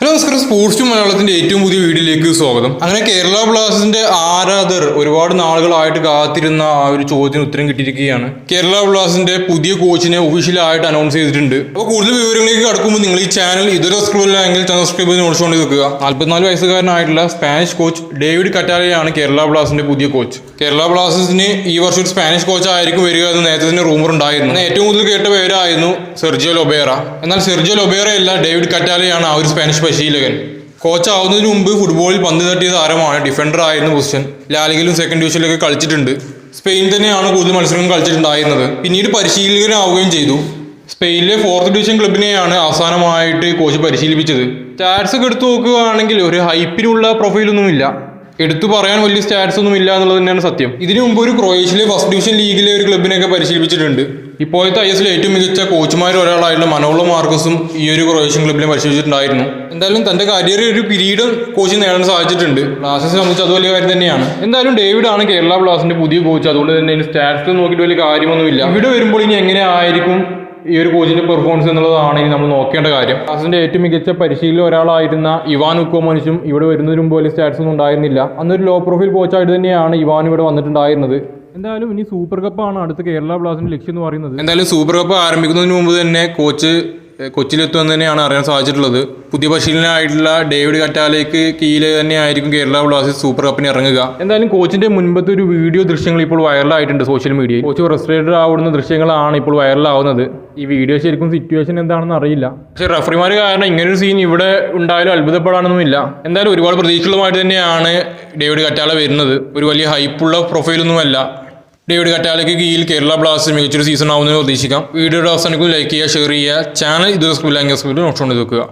Hello നമസ്കാരം. Sports മലയാളത്തിന്റെ ഏറ്റവും പുതിയ വീഡിയോയിലേക്ക് സ്വാഗതം. അങ്ങനെ കേരള ബ്ലാസ്റ്റേഴ്സിന്റെ ആരാധർ ഒരുപാട് നാളുകളായിട്ട് കാത്തിരുന്ന ആ ഒരു ചോദ്യത്തിന് ഉത്തരം കിട്ടിയിരിക്കുകയാണ്. കേരള ബ്ലാസ്റ്റേഴ്സിന്റെ പുതിയ കോച്ചിനെ ഒഫീഷ്യലായിട്ട് അനൗൺസ് ചെയ്തിട്ടുണ്ട്. അപ്പോൾ കൂടുതൽ വിവരങ്ങളിലേക്ക് കടക്കുമ്പോൾ നിങ്ങൾ ഈ ചാനൽ ഇതൊരു സബ്സ്ക്രൈബ് അല്ലെങ്കിൽ സബ്സ്ക്രൈബ് ചെയ്ത് നോട്ടിച്ചുകൊണ്ട് നിൽക്കുക നാൽപ്പത്തിനാല് വയസ്സുകാരനായിട്ടുള്ള സ്പാനിഷ് കോച്ച് ഡേവിഡ് കറ്റാലയാണ് കേരള ബ്ലാസ്റ്റേഴ്സിന്റെ പുതിയ കോച്ച് കേരള ബ്ലാസ്റ്റേഴ്സിന് ഈ വർഷം ഒരു സ്പാനിഷ് കോച്ച് ആയിരിക്കും വരിക എന്ന് നേരത്തെ തന്നെ റൂമർ ഉണ്ടായിരുന്നു. ഏറ്റവും കൂടുതൽ കേട്ട പേരായിരുന്നു സെർജിയോ ലൊബേറ. എന്നാൽ സെർജിയോ ലൊബേറ അല്ല ഡേവിഡ് കറ്റാലയാണ് ആ ഒരു സ്പാനിഷ് പരിശീലകൻ. കോച്ച് ആവുന്നതിന് മുമ്പ് ഫുട്ബോളിൽ പന്ത് തട്ടിയ താരമാണ് ഡിഫൻഡർ ആയിരുന്നു പൊസിഷൻ ലാലിഗിലും സെക്കൻഡ് ഡിവിഷനിലൊക്കെ കളിച്ചിട്ടുണ്ട്. സ്പെയിൻ തന്നെയാണ് കൂടുതൽ മത്സരങ്ങൾ കളിച്ചിട്ടുണ്ടായിരുന്നത്. പിന്നീട് പരിശീലകനാവുകയും ചെയ്തു. സ്പെയിനിലെ ഫോർത്ത് ഡിവിഷൻ ക്ലബിനെയാണ് അവസാനമായിട്ട് കോച്ച് പരിശീലിപ്പിച്ചത്. സ്റ്റാറ്റ്സ് ഒക്കെ എടുത്തു നോക്കുകയാണെങ്കിൽ ഒരു ഹൈപ്പിനുള്ള പ്രൊഫൈലൊന്നുമില്ല എടുത്തു പറയാൻ വലിയ സ്റ്റാറ്റ്സ് ഒന്നും ഇല്ല എന്നുള്ളത് തന്നെയാണ് സത്യം. ഇതിനു മുമ്പ് ഒരു ക്രൊയേഷ്യയിലെ ഫസ്റ്റ് ഡിവിഷൻ ലീഗിലെ ഒരു ക്ലബിനെയൊക്കെ പരിശീലിപ്പിച്ചിട്ടുണ്ട്. ഇപ്പോഴത്തെ ഐ എസിലെ ഏറ്റവും മികച്ച കോച്ചുമാരിൽ ഒരാളായിട്ടുള്ള മനോളോ മാർക്കസും ഈ ഒരു ക്രൊയേഷ്യൻ ക്ലബിലും പരിശീലിച്ചിട്ടുണ്ടായിരുന്നു എന്തായാലും തന്റെ കരിയറിൽ ഒരു പിരീഡ് കോച്ചിങ് നേടാൻ സാധിച്ചിട്ടുണ്ട്. ബ്ലാസ്റ്റേഴ്സ് സംബന്ധിച്ച് അത് വലിയ കാര്യം തന്നെയാണ്. എന്തായാലും ഡേവിഡ് ആണ് കേരള ബ്ലാസ്റ്റിന്റെ പുതിയ കോച്ച് അതുകൊണ്ട് തന്നെ സ്റ്റാറ്റ്സ് നോക്കിയിട്ട് വലിയ കാര്യമൊന്നുമില്ല. ഇവിടെ വരുമ്പോൾ ഇനി എങ്ങനെ ആയിരിക്കും ഈ ഒരു കോച്ചിന്റെ പെർഫോമൻസ് എന്നുള്ളതാണ് ഇനി നമ്മൾ നോക്കേണ്ട കാര്യം. ബ്ലാസ്റ്റിന്റെ ഏറ്റവും മികച്ച പരിശീലന ഒരാളായിരുന്ന ഇവാൻ ഉക്കോമനുഷും ഇവിടെ വരുന്നതിനും പോലെ സ്റ്റാറ്റ്സ് ഒന്നും ഉണ്ടായിരുന്നില്ല. അന്നൊരു ലോ പ്രൊഫൈൽ കോച്ചായിട്ട് തന്നെയാണ് ഇവാൻ ഇവിടെ വന്നിട്ടുണ്ടായിരുന്നത്. എന്തായാലും ഇനി സൂപ്പർ കപ്പാണ് അടുത്ത കേരള ബ്ലാസ്റ്റിന്റെ ലക്ഷ്യം എന്ന് പറയുന്നത്. എന്തായാലും സൂപ്പർ കപ്പ് ആരംഭിക്കുന്നതിന് മുമ്പ് തന്നെ കോച്ച് കൊച്ചിയിലെത്തുമെന്ന് തന്നെയാണ് അറിയാൻ സാധിച്ചിട്ടുള്ളത്. പുതിയ പരിശീലനമായിട്ടുള്ള ഡേവിഡ് കറ്റാലേക്ക് കീഴിൽ തന്നെയായിരിക്കും കേരള ബ്ലാസ്റ്റേഴ്സ് സൂപ്പർ കപ്പിന് ഇറങ്ങുക. എന്തായാലും കോച്ചിന്റെ മുൻപത്തെ ഒരു വീഡിയോ ദൃശ്യങ്ങൾ ഇപ്പോൾ വൈറലായിട്ടുണ്ട് സോഷ്യൽ മീഡിയയിൽ. കോച്ച് ഫ്രസ്ട്രേറ്റഡ് ആവുന്ന ദൃശ്യങ്ങളാണ് ഇപ്പോൾ വൈറലാവുന്നത്. ഈ വീഡിയോ ശരിക്കും സിറ്റുവേഷൻ എന്താണെന്ന് അറിയില്ല. പക്ഷേ റഫറിമാർ കാരണം ഇങ്ങനൊരു സീൻ ഇവിടെ ഉണ്ടായാലും അത്ഭുതപ്പെടാനൊന്നുമില്ല. എന്തായാലും ഒരുപാട് പ്രതീക്ഷകളുമായിട്ട് തന്നെയാണ് ഡേവിഡ് കറ്റാല വരുന്നത്. ഒരു വലിയ ഹൈപ്പുള്ള പ്രൊഫൈലൊന്നുമല്ല ഡേവിഡ് കറ്റാലയ്ക്ക് കീഴിൽ കേരള ബ്ലാസ്റ്റേഴ്സ് മികച്ചൊരു സീസൺ ആവുന്നതിന് പ്രതീക്ഷിക്കാം വീഡിയോയുടെ അവസാനിക്കും ലൈക്ക് ചെയ്യുക ഷെയർ ചെയ്യുക. ചാനൽ ഇത് സ്കൂൾ ലാംഗ്വേജ് നോട്ട് വെക്കുക